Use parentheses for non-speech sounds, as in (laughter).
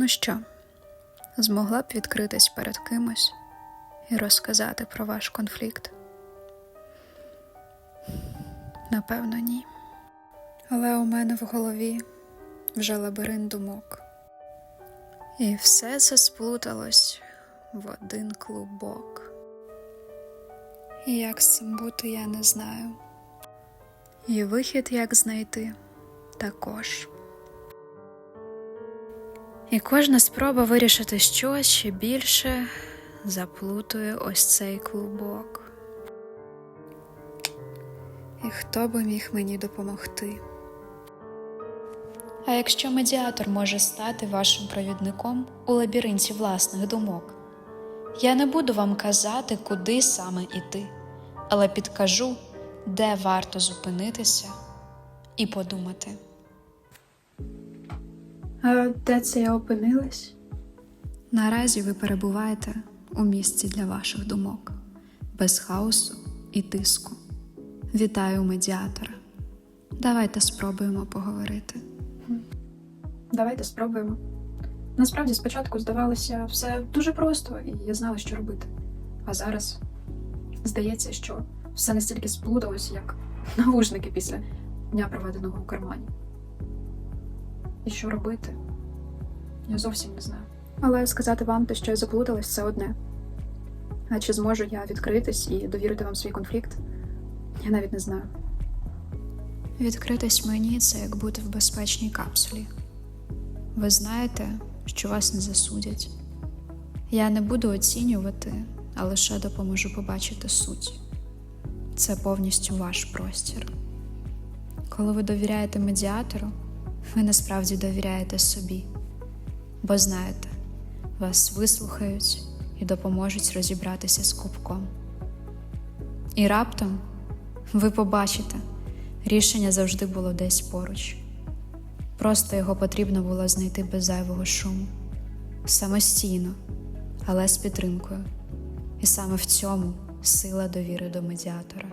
Ну що, змогла б відкритись перед кимось і розказати про ваш конфлікт? Напевно, ні. Але у мене в голові вже лабіринт думок. І все це сплуталось в один клубок. І як з цим бути, я не знаю. І вихід як знайти також. І кожна спроба вирішити щось ще більше заплутує ось цей клубок. І хто би міг мені допомогти? А якщо медіатор може стати вашим провідником у лабіринті власних думок, я не буду вам казати, куди саме іти, але підкажу, де варто зупинитися і подумати. А де це я опинилась? Наразі ви перебуваєте у місці для ваших думок, без хаосу і тиску. Вітаю медіатора. Давайте спробуємо поговорити. Давайте спробуємо. Насправді спочатку здавалося все дуже просто, і я знала, що робити. А зараз здається, що все настільки сплуталося, як (laughs) навушники після дня проведеного у кармані. І що робити? Я зовсім не знаю. Але сказати вам те, що я заплуталась, це одне. А чи зможу я відкритись і довірити вам свій конфлікт? Я навіть не знаю. Відкритись мені це як бути в безпечній капсулі. Ви знаєте, що вас не засудять. Я не буду оцінювати, а лише допоможу побачити суть. Це повністю ваш простір. Коли ви довіряєте медіатору, ви насправді довіряєте собі, бо знаєте, вас вислухають і допоможуть розібратися з кубком. І раптом ви побачите, рішення завжди було десь поруч. Просто його потрібно було знайти без зайвого шуму, самостійно, але з підтримкою. І саме в цьому сила довіри до медіатора.